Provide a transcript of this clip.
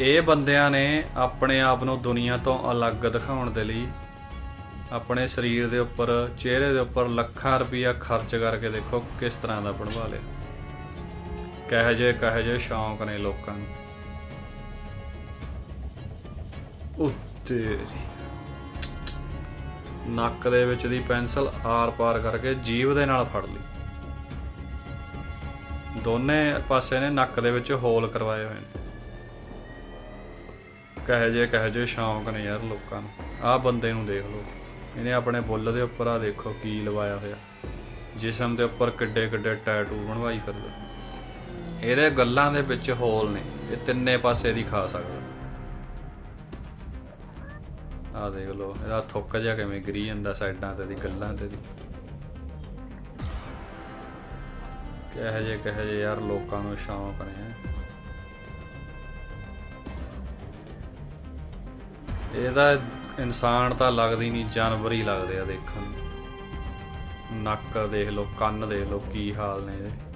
ਇਹ ਬੰਦਿਆਂ ਨੇ ਆਪਣੇ ਆਪ ਨੂੰ ਦੁਨੀਆ ਤੋਂ ਅਲੱਗ ਦਿਖਾਉਣ ਦੇ ਲਈ ਆਪਣੇ ਸਰੀਰ ਦੇ ਉੱਪਰ, ਚਿਹਰੇ ਦੇ ਉੱਪਰ ਲੱਖਾਂ ਰੁਪਈਆ ਖਰਚ ਕਰਕੇ ਦੇਖੋ ਕਿਸ ਤਰ੍ਹਾਂ ਦਾ ਬਣਵਾ ਲਿਆ। ਕਹੇ ਜੇ ਕਹੇ ਜੇ ਸ਼ੌਂਕ ਨੇ ਲੋਕਾਂ ਨੂੰ। ਉੱਤੇ ਨੱਕ ਦੇ ਵਿੱਚ ਦੀ ਪੈਨਸਲ ਆਰ-ਪਾਰ ਕਰਕੇ ਜੀਭ ਦੇ ਨਾਲ ਫੜ ਲਈ। ਦੋਨੇ ਪਾਸੇ ਨੇ ਨੱਕ ਦੇ ਵਿੱਚ ਹੋਲ ਕਰਵਾਏ ਹੋਏ ਨੇ। ਕਹੇ ਜੇ ਕਹੇ ਜੇ ਸ਼ੌਂਕ ਨੇ ਯਾਰ ਲੋਕਾਂ ਨੂੰ। ਆਹ ਬੰਦੇ ਨੂੰ ਦੇਖ ਲਓ। ਇਹਨੇ ਆਪਣੇ ਬੁੱਲ ਦੇ ਉੱਪਰ ਆ ਦੇਖੋ ਕੀ ਲਵਾਇਆ ਹੋਇਆ। ਜਿਸਮ ਦੇ ਉੱਪਰ ਕਿੱਡੇ ਕਿੱਡੇ ਟੈਟੂ ਬਣਵਾਈ ਫਿਰਦਾ। ਇਹਦੇ ਗੱਲਾਂ ਦੇ ਵਿੱਚ ਹੋਲ ਨੇ। ਇਹ ਤਿੰਨੇ ਪਾਸੇ ਦੀ ਖਾ ਸਕਦਾ। ਆ ਦੇਖ ਲਓ, ਇਹਦਾ ਥੁੱਕ ਜਿਹਾ ਕਿਵੇਂ ਗਰੀ ਜਾਂਦਾ ਸਾਈਡਾਂ ਤੇ ਦੀ, ਗੱਲਾਂ ਤੇ ਦੀ। ਕਹੇ ਜੇ ਕਹੇ ਜੇ ਯਾਰ ਲੋਕਾਂ ਨੂੰ ਸ਼ੌਂਕ ਨੇ। ਇਹਦਾ ਇਨਸਾਨ ਤਾਂ ਲੱਗਦੀ ਨਹੀਂ, ਜਾਨਵਰ ਹੀ ਲੱਗਦੇ ਆ ਦੇਖਣ ਨੂੰ। ਨੱਕ ਦੇਖ ਲਓ, ਕੰਨ ਦੇਖ ਲਓ, ਕੀ ਹਾਲ ਨੇ ਇਹਦੇ।